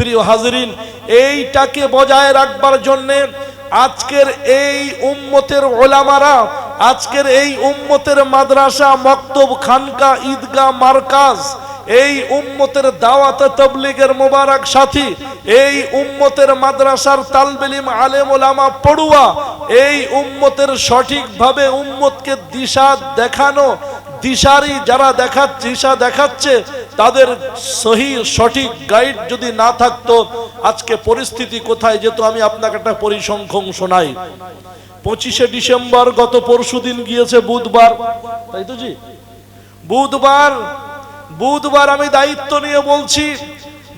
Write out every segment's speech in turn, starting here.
প্রিয় হাজরিন, এইটাকে বজায় রাখবার জন্যে আজকের এই উম্মতের ওলামারা, আজকের এই উম্মতের মাদ্রাসা, মক্তব, খানকা, ঈদগাহ, মার্কাজ, এই উম্মতের দাওয়াত তবলিগের মোবারক সাথী, এই উম্মতের মাদ্রাসার তালবেলিম আলেম ওলামা পড়ুয়া, এই উম্মতের সঠিকভাবে উম্মতকে দিশা দেখানো দিশারি যারা দেখাচ্ছে দিশা দেখাচ্ছে, তাদের সহি, সঠিক গাইড যদি না থাকতো, আজকে পরিস্থিতি কোথায় যেত আমি আপনাকে একটা পরিসংখ্যান শোনাই। পঁচিশে ডিসেম্বর, গত পরশুদিন গিয়েছে বুধবার। তাই তো জি? বুধবার বুধবার আমি দায়িত্ব নিয়ে বলছি,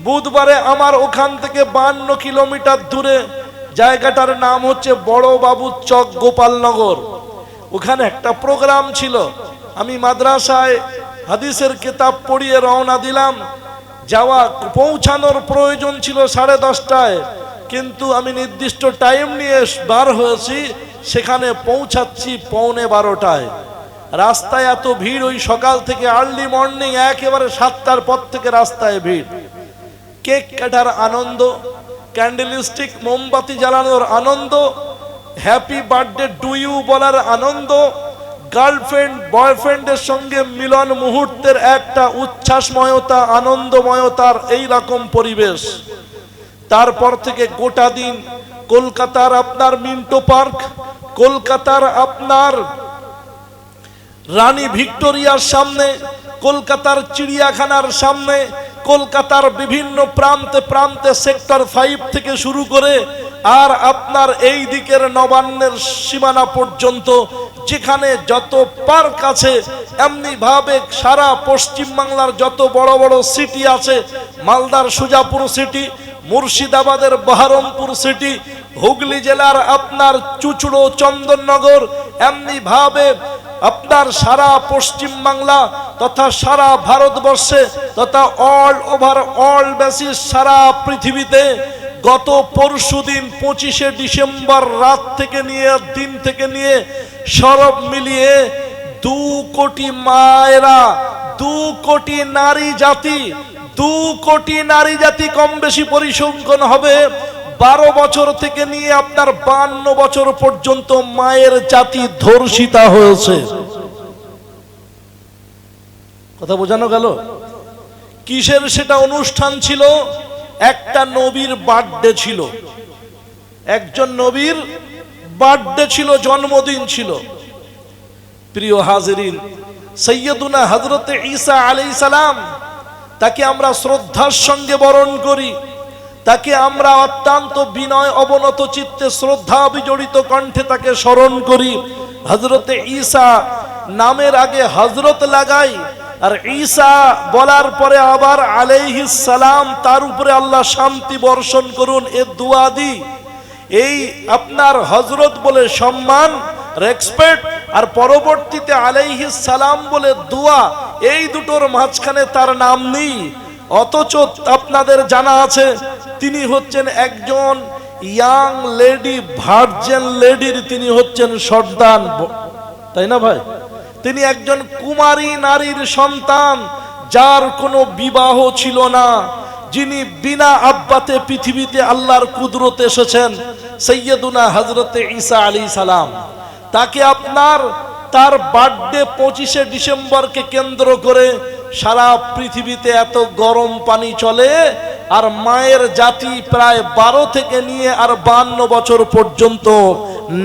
বুধবারে আমার ওখান থেকে বান্ন কিলোমিটার দূরে, জায়গাটার নাম হচ্ছে বড় বাবু চক গোপালনগর। ওখানে একটা প্রোগ্রাম ছিল। আমি মাদ্রাসায় হাদিসের কিতাব পড়িয়ে রওনা দিলাম। যাওয়া পৌঁছানোর প্রয়োজন ছিল সাড়ে দশটায়। কিন্তু আমি নির্দিষ্ট টাইম নিয়ে বার হয়েছি, সেখানে পৌঁছাচ্ছি পৌনে বারোটায়। রাস্তায় এত ভিড় ওই সকাল থেকে আর্লি মর্নিং একেবারে সাতটার পর থেকে রাস্তায় ভিড়। কেক কাটার আনন্দ ক্যান্ডেলিস্টিক মোমবাতি জ্বালানোর আনন্দ হ্যাপি বার্থডে টু ইউ বলার আনন্দ গার্লফ্রেন্ড, বয়ফ্রেন্ডের সঙ্গে মিলন মুহূর্তের একটা উচ্ছ্বাসময়তা, আনন্দময়তার এই রকম পরিবেশ। তারপর থেকে গোটা দিন কলকাতার আপনার মিন্টো পার্ক, কলকাতার আপনার রানী ভিক্টোরিয়ার সামনে, কলকাতার চিড়িয়াখানার সামনে কলকাতার বিভিন্ন প্রান্তে প্রান্তে সেক্টর ফাইভ থেকে শুরু করে আর আপনার এই দিকের নবান্নের সীমানা পর্যন্ত যেখানে যত পার্ক আছে, এমনি ভাবে সারা পশ্চিম বাংলার যত বড় বড় সিটি আছে, মালদার সুজাপুর সিটি মুর্শিদাবাদের বহরমপুর সিটি হুগলি জেলার আপনার চুচুড়ো, চন্দননগর, এমনি ভাবে আপনার সারা পশ্চিম বাংলা তথা সারা ভারতবর্ষে তথা অল ওভার অল বেসিস সারা পৃথিবীতে গত পরশু দিন পঁচিশে ডিসেম্বর রাত থেকে নিয়ে দিন থেকে নিয়ে সরব মিলিয়ে দু কোটি মায়েরা, দু কোটি নারী জাতি, দু কোটি নারী জাতি কম বেশি পরিসংখ্যান হবে। বারো বছর থেকে নিয়ে আপনার বান্ন বছর পর্যন্ত মায়ের জাতি ধর্ষিতা হয়েছে। কথা বোঝানো গেল? কিসের সেটা অনুষ্ঠান ছিল? একটা নবীর বার্থডে ছিল। একজন নবীর বার্থডে ছিল, জন্মদিন ছিল। প্রিয় হাজরিন, সৈয়দুনা হজরতে ঈসা আলাই সালাম, তাকে আমরা শ্রদ্ধার সঙ্গে বরণ করি। তাকে আমরা অত্যন্ত বিনয় অবনত চিত্তে শ্রদ্ধা বিজড়িত কণ্ঠে তাকে স্মরণ করি। হজরতে ঈসা নামের আগে হজরত লাগাই আর ঈসা বলার পরে আবার আলাইহিস সালাম তার উপরে আল্লাহ শান্তি বর্ষণ করুন এ দোয়া দি এই আপনার হজরত বলে সম্মান রেসপেক্ট আর পরবর্তীতে আলাইহিস সালাম বলে দোয়া, এই দুটোর মাঝখানে তার নাম নেই। অথচ আপনাদের জানা আছে, তিনি হচ্ছেন একজন ইয়াং লেডি ভার্জেন লেডির তিনি হচ্ছেন সর্দান তাই না ভাই? তিনি একজন কুমারী নারীর সন্তান, যার কোনো বিবাহ ছিল না। যিনি বিনা আব্বাতে পৃথিবীতে আল্লাহর কুদরত এসেছেন, সৈয়দুনা হজরতে ঈসা আলী সালাম। তাকে আপনার তার বার্থডে পঁচিশে ডিসেম্বরকে কেন্দ্র করে সারা পৃথিবীতে এত গরম পানি চলে, আর মায়ের জাতি প্রায় বারো থেকে নিয়ে আর বান্ন বছর পর্যন্ত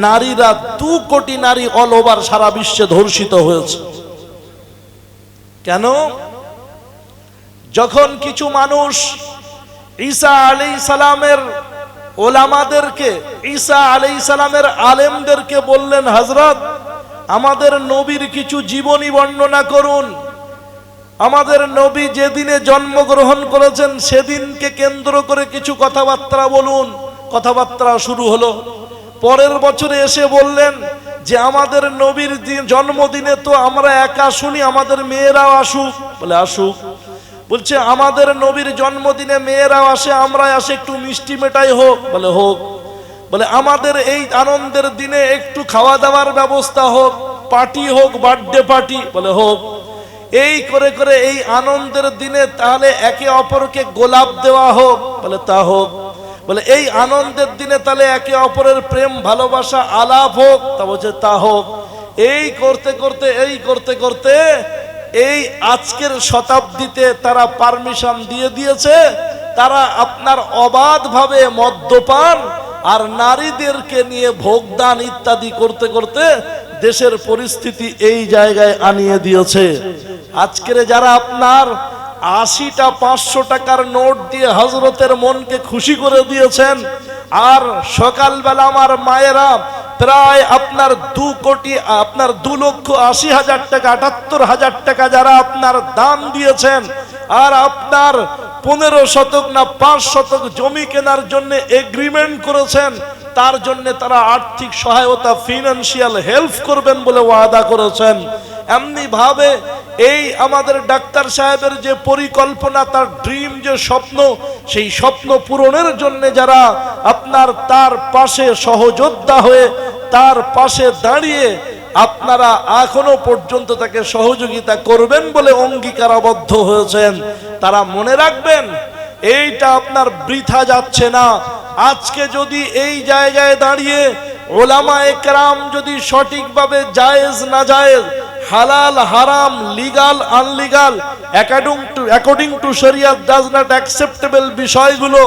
নারীরা দু কোটি নারী অল ওভার সারা বিশ্বে ধর্ষিত হয়েছে। কেন? যখন কিছু মানুষ ঈসা আলী সালামের ওলামাদেরকে, ঈসা আলী সালামের আলেমদেরকে বললেন হজরত আমাদের নবীর কিছু জীবনী বর্ণনা করুন। আমাদের নবী যেদিনে জন্মগ্রহণ করেছেন, সেদিনকে কেন্দ্র করে কিছু কথাবার্তা বলুন। কথাবার্তা শুরু হলো। পরের বছরে এসে বললেন যে, আমাদের নবীর দিন, জন্মদিনে তো আমরা একা শুনি, আমাদের মেয়েরাও আসুক। বলে, আসুক। বলছে, আমাদের নবীর জন্মদিনে মেয়েরাও আসে আমরা আসে, একটু মিষ্টি মেটাই হোক। বলে হোক। বলে, আমাদের এই আনন্দের দিনে একটু খাওয়া দাওয়ার ব্যবস্থা হোক, পার্টি হোক, বার্থডে পার্টি। বলে, হোক। এই করে করে এই আনন্দের দিনে তাহলে একে অপরকে গোলাপ দেওয়া হোক, বলে তা হোক। বলে এই আনন্দের দিনে তাহলে একে অপরের প্রেম, ভালোবাসা, আলাপ হোক, তা বলছে তা হোক। এই করতে করতে, এই করতে করতে এই আজকের শতাব্দীতে তারা পারমিশন দিয়ে দিয়েছে, তারা আপনার অবাধভাবে মদ্যপান আর নারীদেরকে নিয়ে ভোগদান ইত্যাদি করতে করতে দেশের পরিস্থিতি এই জায়গায় আনিয়ে দিয়েছে। আজকের যারা আপনার আশিটা, পাঁচশো টাকার নোট দিয়ে হজরতের মনকে খুশি করে দিয়েছেন, আর সকালবেলা আমার মায়েরা প্রায় আপনার দু কোটি, আপনার দু লক্ষ আশি হাজার টাকা, আটাত্তর হাজার টাকা যারা আপনার দান দিয়েছেন, আর আপনার পনেরো শতক না পাঁচ শতক জমি কেনার জন্য এগ্রিমেন্ট করেছেন তার জন্য তারা আর্থিক সহায়তা ফিনান্সিয়াল হেল্প করবেন বলে ওয়াদা করেছেন। এমনি ভাবে এই আমাদের ডাক্তার সাহেবের যে পরিকল্পনা, তার ড্রিম যে স্বপ্ন, সেই স্বপ্ন পূরণের জন্য যারা আপনার তার পাশে সহযোদ্ধা হয়ে, তার পাশে দাঁড়িয়ে আপনারা এখনও পর্যন্ত তাকে সহযোগিতা করবেন বলে অঙ্গীকারাবদ্ধ হয়েছেন। তারা মনে রাখবেন, এইটা আপনার বৃথা যাচ্ছে না। আজকে যদি এই জায়গায় দাঁড়িয়ে ওলামা একরাম যদি সঠিকভাবে জায়েজ না জায়েজ, হালাল, হারাম, legal, unlegal according to according to শরিয়াত ডাজ নট অ্যাকসেপ্টেবল বিষয়গুলো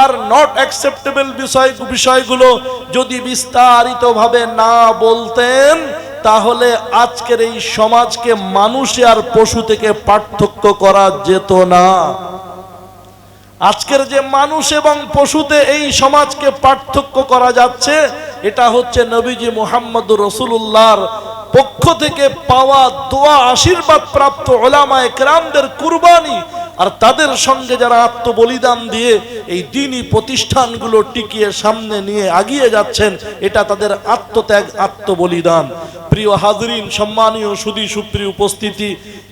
আর নট অ্যাকসেপ্টেবল বিষয়, বিষয়গুলো যদি বিস্তারিতভাবে না বলতেন, তাহলে আজকের এই সমাজকে মানুষে আর পশু থেকে পার্থক্য করা যেত না। আজকের যে মানুষ এবং পশুতে এই সমাজকে পার্থক্য করা যাচ্ছে, এটা হচ্ছে নবীজি মোহাম্মদ রসুল্লাহর পক্ষ থেকে পাওয়া দোয়া আশীর্বাদ প্রাপ্ত ওলামায় ক্রামদের কুরবানি আর তাদের সঙ্গে যারা আত্মবলিদান দিয়ে এই দিনই প্রতিষ্ঠানগুলো টিকিয়ে সামনে নিয়ে আগিয়ে যাচ্ছেন, এটা তাদের আত্মত্যাগ, আত্মবলিদান। প্রিয় হাজরিন, সম্মানীয় সুদী সুপ্রিয় উপস্থিতি,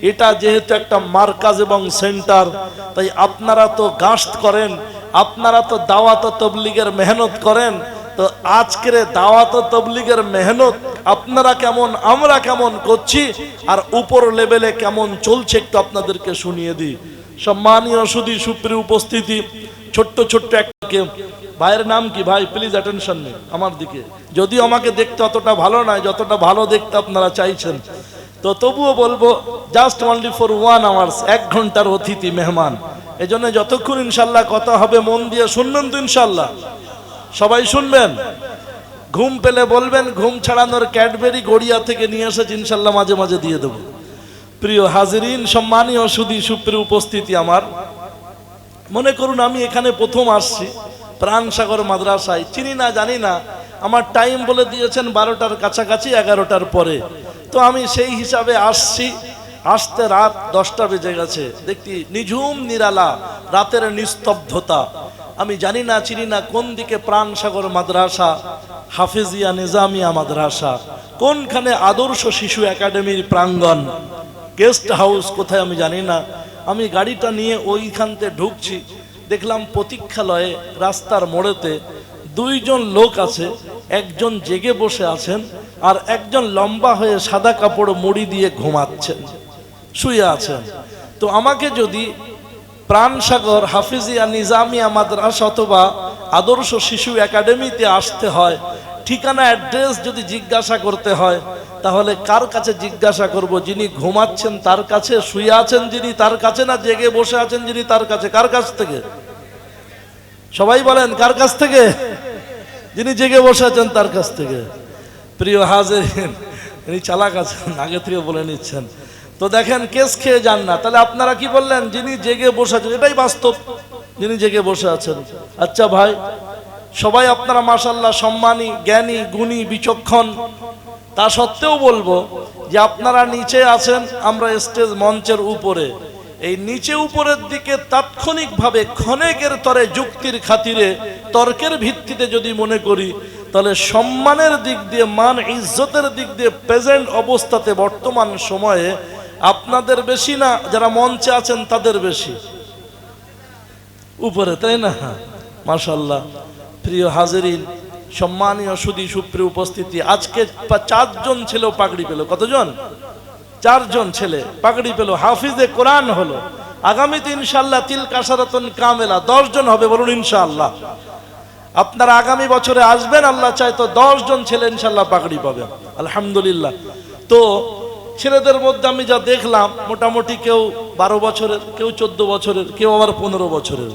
এটা যেহেতু একটা মার্কাজ এবং সেন্টার, তাই আপনারা তো গাস্ত করেন, আপনারা তো দাওয়াত তবলিগের মেহনত করেন, তো আজকের দাওয়াত তবলিগের মেহনত, আপনারা কেমন, আমরা কেমন করছি, আর উপর লেভেলে কেমন চলছে একটু আপনাদেরকে শুনিয়ে দিই। সম্মানীয় সুদী সুপ্রিয় উপস্থিতি ছোট্ট ছোট্ট একটা ভাইয়ের নাম কি? ভাই প্লিজ অ্যাটেনশন নেই আমার দিকে। যদিও আমাকে দেখতে অতটা ভালো নয়, যতটা ভালো দেখতে আপনারা চাইছেন। তো তবুও বলব just only for one hours এক ঘণ্টার অতিথি, মেহমান। এই জন্য যতক্ষণ ইনশাল্লাহ কথা হবে, মন দিয়ে শুনবেন তো ইনশাল্লাহ। সবাই শুনবেন? ঘুম পেলে বলবেন, ঘুম ছাড়ানোর ক্যাডবেরি গড়িয়া থেকে নিয়ে এসেছি, ইনশাল্লাহ মাঝে মাঝে দিয়ে দেবো। প্রিয় হাজিরিন, সম্মানীয় সুদী সুপ্রিয় উপস্থিতি আমার। মনে করুন আমি এখানে প্রথম আসছি প্রাণসাগর মাদ্রাসায়। চিনি না, জানি না, আমার টাইম বলে দিয়েছেন বারোটার কাছাকাছি, এগারোটার পরে। তো আমি সেই হিসাবে আসছি, আসতে রাত দশটা বেজে গেছে। দেখি, নিঝুম নিরালা, রাতের নিস্তব্ধতা। আমি জানি না, চিনি না, কোন দিকে প্রাণসাগর মাদ্রাসা, হাফিজিয়া নিজামিয়া মাদ্রাসা, কোনখানে আদর্শ শিশু একাডেমির প্রাঙ্গণ, গেস্ট হাউস কোথায় আমি জানি না। আমি গাড়িটা নিয়ে ওইখানতে ঢুকছি। দেখলাম প্রতীক্ষালয়ে রাস্তার মোড়েতে দুইজন লোক আছে, একজন জেগে বসে আছেন আর একজন লম্বা হয়ে সাদা কাপড় মুড়ি দিয়ে ঘুমাচ্ছেন, শুয়ে আছেন। তো আমাকে যদি প্রাণসাগর, হাফিজিয়া, নিজামিয়া, মাদ্রাসা অথবা আদর্শ শিশু একাডেমিতে আসতে হয় ঠিকানা অ্যাড্রেস যদি জিজ্ঞাসা করতে হয়, তাহলে কার কাছে জিজ্ঞাসা করব? যিনি ঘুমাচ্ছেন তার কাছে, শুয়ে আছেন যিনি তার কাছে না জেগে বসে আছেন যিনি তার কাছে? কার কাছ থেকে? সবাই বলেন, কার কাছ থেকে? যিনি জেগে বসে আছেন তার কাছ থেকে। প্রিয় হাজের ইনি চালাক আছেন, আগে থেকে বলে নিচ্ছেন। তো দেখেন, কেস খেয়ে যান না। তাহলে আপনারা কি বললেন? যিনি জেগে বসে আছেন, এটাই বাস্তব। যিনি জেগে বসে আছেন। আচ্ছা ভাই সবাই আপনারা মাসাল্লাহ সম্মানী, জ্ঞানী, গুণী, বিচক্ষণ। তা সত্ত্বেও বলব যে আপনারা নিচে আছেন, আমরা স্টেজ মঞ্চের উপরে। এই নিচে উপরের দিকে তাৎক্ষণিকভাবে ক্ষণেকের তরে যুক্তির খাতিরে, তর্কের ভিত্তিতে যদি মনে করি, তাহলে সম্মানের দিক দিয়ে, মান ইজ্জতের দিক দিয়ে প্রেজেন্ট অবস্থাতে বর্তমান সময়ে আপনাদের বেশি না, যারা মঞ্চে আছেন তাদের বেশি। উপরে, তাই না? মাশাল্লাহ প্রিয় হাজিরিন, সম্মানীয় সুদী সুপ্রিয় উপস্থিতি, আজকে চারজন ছিল পাগড়ি পেল। কতজন? চারজন ছেলে পাগড়ি পেল। হাফিজে কোরআন হলো। আগামীতে ইনশাল্লাহ তিল কাসারাতন কামেলা, দশজন হবে বলুন ইনশাআল্লাহ। আপনারা আগামী বছরে আসবেন, আল্লাহ চাই তো দশ জন ছেলে ইনশাল্লাহ পাগড়ি পাবেন আলহামদুলিল্লাহ। তো ছেলেদের মধ্যে আমি যা দেখলাম, মোটামুটি কেউ বারো বছরের, কেউ চোদ্দ বছরের, কেউ আবার পনেরো বছরের।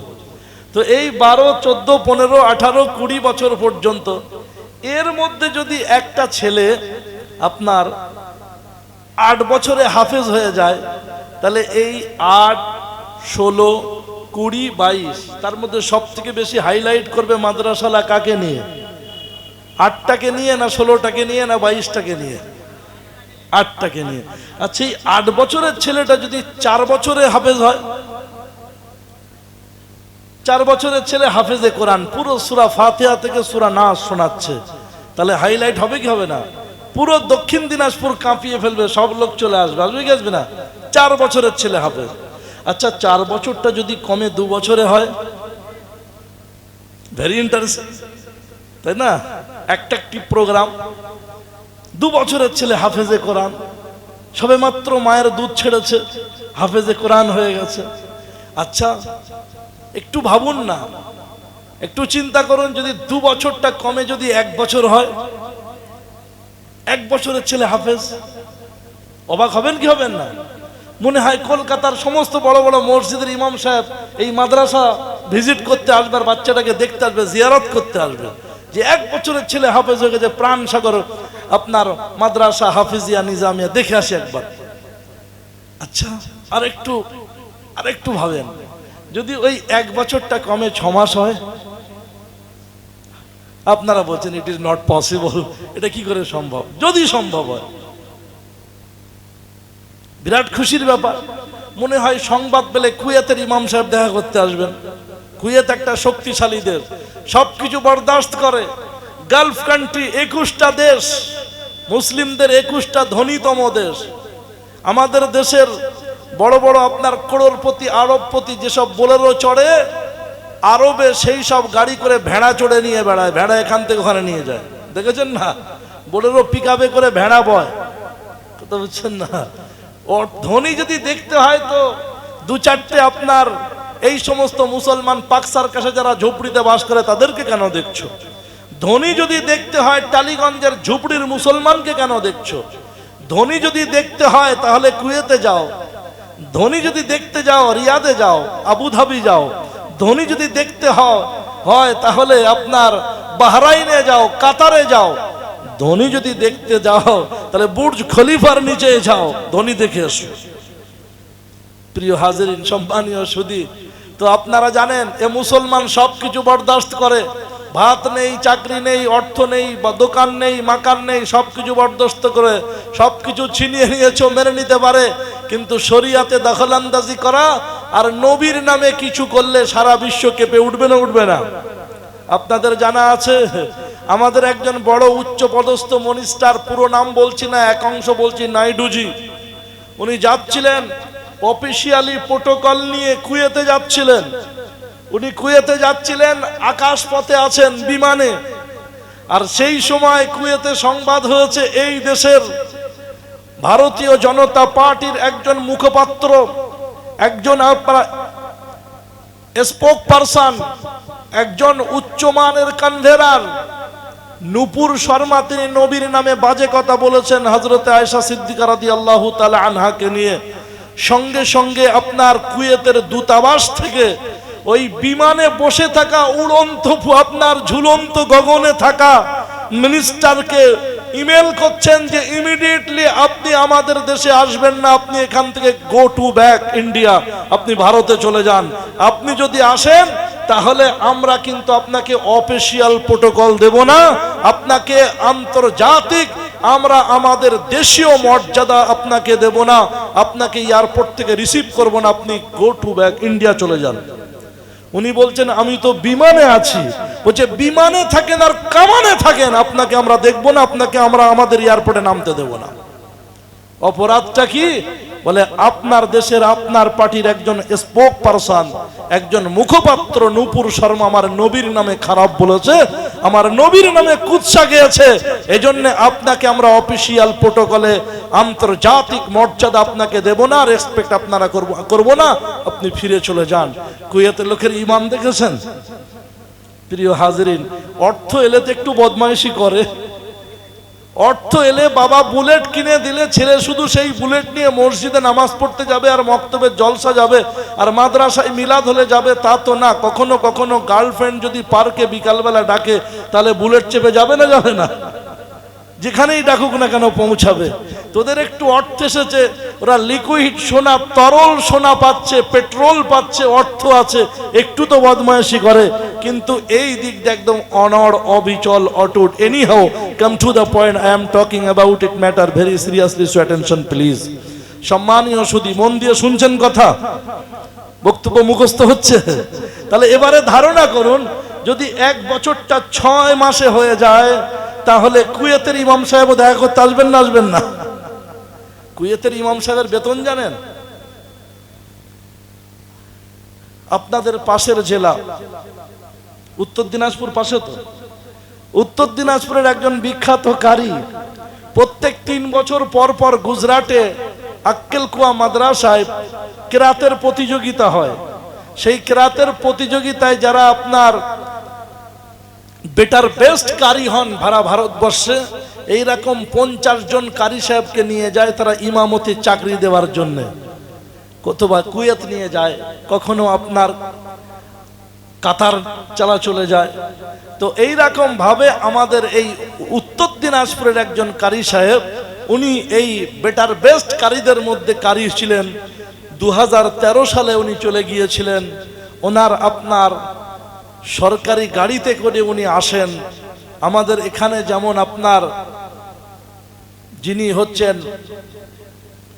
তো এই বারো, চোদ্দ, পনেরো, আঠারো, কুড়ি বছর পর্যন্ত এর মধ্যে যদি একটা ছেলে আপনার আট বছরে হাফেজ হয়ে যায়, তাহলে এই আট, ষোলো, কুড়ি, বাইশ, তার মধ্যে সব থেকে বেশি হাইলাইট করবে মাদ্রাসালা কাকে নিয়ে? আটটাকে নিয়ে না ষোলোটাকে নিয়ে না বাইশটাকে নিয়ে? আটটাকে নিয়ে। আচ্ছা এই আট বছরের ছেলেটা যদি চার বছরে হাফেজ হয় চার বছরের ছেলে হাফেজে কোরআন, পুরো সুরা ফাতিহা থেকে সুরা না শোনাচ্ছে। তাহলে হাইলাইট হবে কি হবে না? পুরো দক্ষিণ দিনাজপুর কাঁপিয়ে ফেলবে, সব লোক চলে আসবে। আসবে কি আসবে না? চার বছরের ছেলে হাফেজ। আচ্ছা চার বছরটা যদি কমে দু বছরে হয়? ভেরি ইন্টারেস্টিং তাই না? একটা একটি প্রোগ্রাম দু বছরের ছেলে হাফেজে কোরআন। সবে মাত্র মায়ের দুধ ছেড়েছে, হাফেজে কোরআন হয়ে গেছে। আচ্ছা একটু ভাবুন না। একটু চিন্তা করুন, যদি দু বছরটা কমে যদি এক বছর হয়। এক বছরের ছেলে হাফেজ। অবাক হবেন কি হবেন না? মনে হয় কলকাতার সমস্ত বড় বড় মসজিদের ইমাম সাহেব এই মাদ্রাসা ভিজিট করতে আসবে বাচ্চাটাকে দেখতে আসবে, জিয়ারত করতে আসবে। যে এক বছরের ছেলে হাফেজ হয়ে গেছে, প্রাণ সাগর আপনার মাদ্রাসা হাফিজিয়া নিজামিয়া, দেখে আসে একবার। আচ্ছা আর একটু আর একটু ভাবেন। যদি ওই এক বছরটা কমে, ছ মাস হয়, আপনারা বলছেন ইট ইজ নট পসিবল এটা কি করে সম্ভব? যদি সম্ভব হয়। বিরাট খুশির ব্যাপার। মনে হয় সংবাদ পেলে কুয়েতের ইমাম সাহেব দেখা করতে আসবেন। কুয়েত একটা শক্তিশালী দেশ সবকিছু বরদাস্ত করে। গালফ কান্ট্রি একুশটা দেশ। মুসলিমদের একুশটা ধনীতম দেশ। আমাদের দেশের বড় বড় আপনার করোড়পতি আরবপতি যেসব বোলেরো চড়ে, আরবে সেই সব গাড়ি করে ভেড়া চড়ে নিয়ে বেড়ায়, ভেড়া এখান থেকে ওখানে নিয়ে যায়। দেখেছেন না? বোলেরো পিক করে ভেড়া বয়। কথা বুঝছেন না? ও ধনী যদি দেখতে হয় তো দু চারটে আপনার এই সমস্ত মুসলমান পাকসার কাছে যারা ঝুপড়িতে বাস করে তাদেরকে কেন দেখছ? ধনী যদি দেখতে হয় টালিগঞ্জের ঝুপড়ির মুসলমানকে কেন দেখছ? ধনী যদি দেখতে হয় তাহলে কুয়েতে যাও। ধনী যদি দেখতে যাও, রিয়াদে যাও, আবুধাবি যাও, ধনী যদি দেখতে হয় তাহলে আপনার বাহরাইনে যাও, কাতারে যাও। ধনী যদি দেখতে যাও, তাহলে বুর্জ খলিফার নিচে যাও, ধনী দেখে এসো। প্রিয় হাজিরিন, সম্মানীয় সুদী, তো আপনারা জানেন, এ মুসলমান সব কিছু বরদাস্ত করে। ভাত নেই, চাকরি নেই, অর্থ নেই, বা দোকান নেই, মাকান নেই সব কিছু বরদাস্ত করে সব কিছু ছিনিয়ে নিয়েছ মেনে নিতে পারে। কিন্তু শরিয়াতে দখলান্দাজি করা আর নবীর নামে কিছু করলে সারা বিশ্ব কেঁপে উঠবে না উঠবে না। আপনাদের জানা আছে, আমাদের একজন বড় উচ্চ পদস্থ মনিস্টার, পুরো নাম বলছি না, এক অংশ বলছি নাইডুজি। উনি যাচ্ছিলেন, অফিসিয়ালি প্রোটোকল নিয়ে কুয়েতে যাচ্ছিলেন। উনি কুয়েতে যাচ্ছিলেন আকাশ পথে আছেন, বিমানে। আর সেই সময় কুয়েতে সংবাদ হয়েছে, এই দেশের ভারতীয় জনতা পার্টির একজন মুখপাত্র, একজন স্পোক পারসন একজন উচ্চমানের কনভেরার নুপুর শর্মা তিনি নবীর নামে বাজে কথা বলেছেন হজরতে আয়সা সিদ্দিকা রাদি আল্লাহ তালা আনহাকে নিয়ে। সঙ্গে সঙ্গে আপনার কুয়েতের দূতাবাস থেকে ওই বিমানে বসে থাকা উড়ন্ত, আপনার ঝুলন্ত গগনে থাকা মিনিস্টারকে ইমেল করছেন যে ইমিডিয়েটলি আপনি আমাদের দেশে আসবেন না, আপনি এখান থেকে গো টু ব্যাক ইন্ডিয়া আপনি ভারতে চলে যান। আপনি যদি আসেন, তাহলে আমরা কিন্তু আপনাকে অফিসিয়াল প্রোটোকল দেব না। আপনাকে আন্তর্জাতিক, আমরা আমাদের দেশীয় মর্যাদা আপনাকে দেব না। আপনাকে এয়ারপোর্ট থেকে রিসিভ করব না, আপনি গো টু ব্যাক ইন্ডিয়া চলে যান। উনি বলছেন, আমি তো বিমানে আছি। বলছে, বিমানে থাকেন আর কামানে থাকেন। আপনাকে আমরা দেখব না, আপনাকে আমরা আমাদের এয়ারপোর্টে নামতে দেব না। অপরাধটা কি? বলে, আপনার দেশের আপনার পার্টির একজন স্পোক পারসন একজন মুখপাত্র নূপুর শর্মা আমার নবীর নামে খারাপ বলেছে। আমার নবীর নামে কুৎসা গিয়েছে। এজন্য আপনাকে আমরা অফিসিয়াল প্রোটোকলে আন্তর্জাতিক মর্যাদা আপনাকে দেব না, রেসপেক্ট আপনারা করব করব না, আপনি ফিরে চলে যান। কুয়েতের লোকের ইমাম দেখেছেন? প্রিয় হাজরিন, অর্থ এলে তো একটু বদমাইশি করে। অর্থ এলে বাবা বুলেট কিনে দিলে, ছেলে শুধু সেই বুলেট নিয়ে মসজিদে নামাজ পড়তে যাবে আর মক্তবের জলসা যাবে আর মাদ্রাসায় মিলাদ হলে যাবে, তা তো না। কখনো কখনো গার্লফ্রেন্ড যদি পার্কে বিকালবেলা ডাকে, তাহলে বুলেট চেপে যাবে না যাবে না? যেখানেই ডাকুক না কেন পৌঁছাবে? তোদের একটু অর্থ এসেছে, ওরা লিকুইড সোনা, তরল সোনা পাচ্ছে পেট্রোল পাচ্ছে, অর্থ আছে, একটু তো বদমায়াসি করে। কিন্তু এই দিকটা একদম অনড়, অবিচল, অটুট। Anyhow come to the point I am talking about it matter very seriously so attention please সম্মানীয় সুদী, মন দিয়ে শুনছেন কথা? বক্তব্য মুখস্থ হচ্ছে? তাহলে এবারে ধারণা করুন, যদি এক বছরটা ছয় মাসে হয়ে যায়, তাহলে কুয়েতের ইমাম সাহেব দেখা করতে আসবেন না আসবেন না? কুয়েতের ইমাম সাহেবের বেতন জানেন? আপনাদের পাশের জেলা। উত্তর দিনাজপুর পাশে তো। উত্তর দিনাজপুরের একজন বিখ্যাত কারি। প্রত্যেক তিন বছর পর পর গুজরাটে আক্কেল কুয়া মাদ্রাসায় কেরাতের প্রতিযোগিতা হয়। সেই কেরাতের প্রতিযোগিতায় যারা আপনার বেটার বেস্ট কারি হন ভাড়া ভারতবর্ষে। এইরকম পঞ্চাশ জন কারি সাহেবকে নিয়ে যায় তারা ইমামতি চাকরি দেওয়ার জন্য। কতবা কুয়েত নিয়ে যায়, কখনো আপনার কাতার চালা চলে যায়। তো এই রকম ভাবে আমাদের এই উত্তর দিনাজপুরের একজন কারি সাহেব, উনি এই বেটার বেস্ট কারিদের মধ্যে কারি ছিলেন। দু হাজার তেরো সালে উনি চলে গিয়েছিলেন। ওনার আপনার সরকারি গাড়িতে করে উনি আসেন। আমাদের এখানে যেমন আপনার যিনি হচ্ছেন,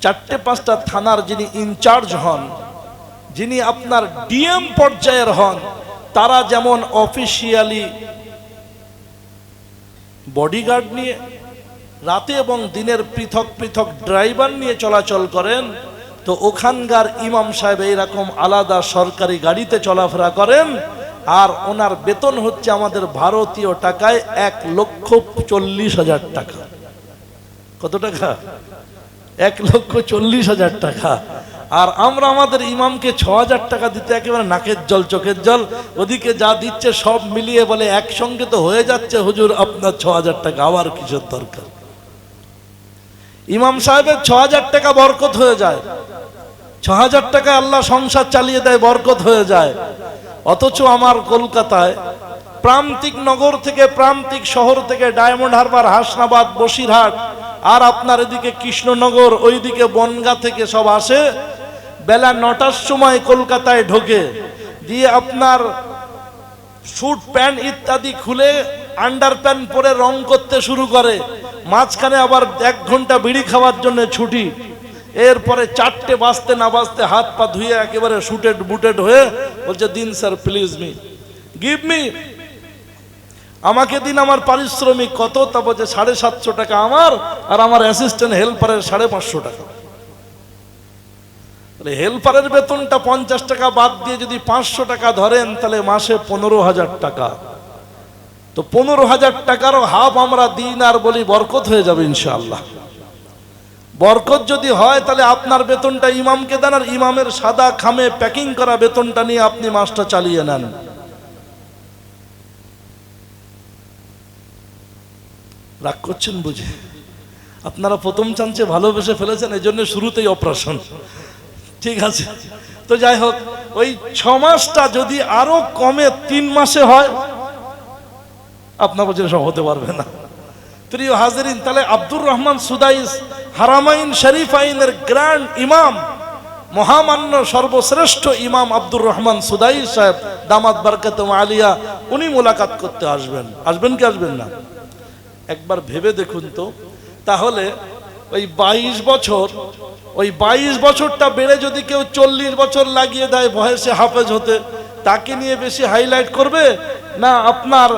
চারটে পাঁচটা থানার যিনি ইনচার্জ হন, যিনি আপনার ডিএম পর্যায়ের হন, তারা যেমন অফিসিয়ালি বডিগার্ড নিয়ে রাতে এবং দিনের পৃথক পৃথক ড্রাইভার নিয়ে চলাচল করেন, তো ওখানকার ইমাম সাহেব এইরকম আলাদা সরকারি গাড়িতে চলাফেরা করেন আর ওনার বেতন হচ্ছে আমাদের ভারতীয় টাকায় এক লক্ষ চল্লিশ হাজার টাকা। কত টাকা? এক লক্ষ চল্লিশ হাজার টাকা। আর আমরা আমাদের ইমামকে ছ হাজার টাকা দিতে একেবারে নাকের জল, চোখের জল, ওদিকে যা দিচ্ছে সব মিলিয়ে বলে একসঙ্গে তো হয়ে যাচ্ছে। হুজুর, আপনার ছ হাজার টাকা আবার কিসের দরকার? ইমাম সাহেবের ছ হাজার টাকা বরকত হয়ে যায়। ছ হাজার টাকা আল্লাহ সংসার চালিয়ে দেয়, বরকত হয়ে যায়। অথচ আমার কলকাতায় প্রান্তিক নগর থেকে প্রান্তিক শহর থেকে ডায়মন্ড হারবার, হাসনাবাদ, বসিরহাট, আর আপনার এদিকে কৃষ্ণনগর, ওইদিকে বনগা থেকে সব আসে। বেলা নটার সময় কলকাতায় ঢোকে। দিয়ে আপনার স্যুট, প্যান্ট ইত্যাদি খুলে আন্ডার প্যান্ট পরে রং করতে শুরু করে। মাঝখানে আবার এক ঘণ্টা বিড়ি খাওয়ার জন্য ছুটি। এরপরে চারটে বাজতে না বাজতে হাত পা ধুয়ে একেবারে শুটেড বুটেড হয়ে বলছে, দিন sir please me give me আমাকে দিন আমার পারিশ্রমিক কত? তা বলছে, সাড়ে সাতশো টাকা আমার আর আমার অ্যাসিস্ট্যান্ট হেল্পারের সাড়ে পাঁচশো টাকা। হেল্পারের বেতনটা পঞ্চাশ টাকা বাদ দিয়ে যদি পাঁচশো টাকা ধরেন, তাহলে মাসে পনেরো হাজার টাকা। তো পনেরো হাজার টাকারও হাফ আমরা দিন আর বলি বরকত হয়ে যাবে ইনশাআল্লাহ। বরকত যদি হয়, তাহলে আপনার বেতনটা ইমামকে দেন আর ইমামের সাদা খামে প্যাকিং করা বেতনটা নিয়ে আপনি মাসটা চালিয়ে নেন। রাগ করছেন বুঝে? আপনারা প্রথম চান্সে ভালোবেসে ফেলেছেন এই জন্য শুরুতেই অপারেশন। ঠিক আছে। তো যাই হোক, ওই ছ মাসটা যদি আরও কমে তিন মাসে হয়, আপনার বলছেন সব হতে পারবে না। প্রিয় হাজরিন, তাহলে Abdur Rahman Sudais Haramain Sharif আইনের গ্র্যান্ড ইমাম, মহামান্য সর্বশ্রেষ্ঠ ইমাম আব্দুর রহমান সুদাইস সাহেব, দামাত বারকাত আলিয়া, উনি মোলাকাত করতে আসবেন। আসবেন কি আসবেন না? একবার ভেবে দেখুন তো, তাহলে ওই বাইশ বছর, ওই বাইশ বছরটা বেড়ে যদি কেউ চল্লিশ বছর লাগিয়ে দেয়, বয়সে হাফেজ হতে, তাকে নিয়ে বেশি হাইলাইট করবে? না, আপনার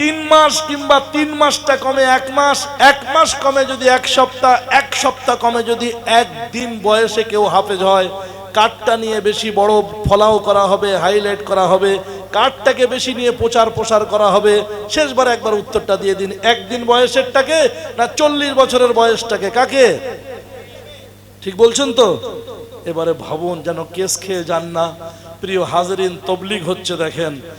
তিন মাস কিংবা তিন মাসটা কমে এক মাস এক মাস কমে যদি এক সপ্তাহ এক সপ্তাহ কমে যদি একদিন বয়সে কেউ হাফেজ হয়, কাঠটা নিয়ে বেশি বড় ফলাও করা হবে, হাইলাইট করা হবে, কাঠটাকে বেশি নিয়ে প্রচার প্রসার করা হবে, শেষবার একবার উত্তরটা দিয়ে দিন, একদিন বয়সেরটাকে না চল্লিশ বছরের বয়সটাকে, কাকে? ঠিক বলছেন তো? এবারে ভাবুন যেন কেস খেয়ে যান না। প্রিয় হাজরিন, তবলিগ হচ্ছে দেখেন।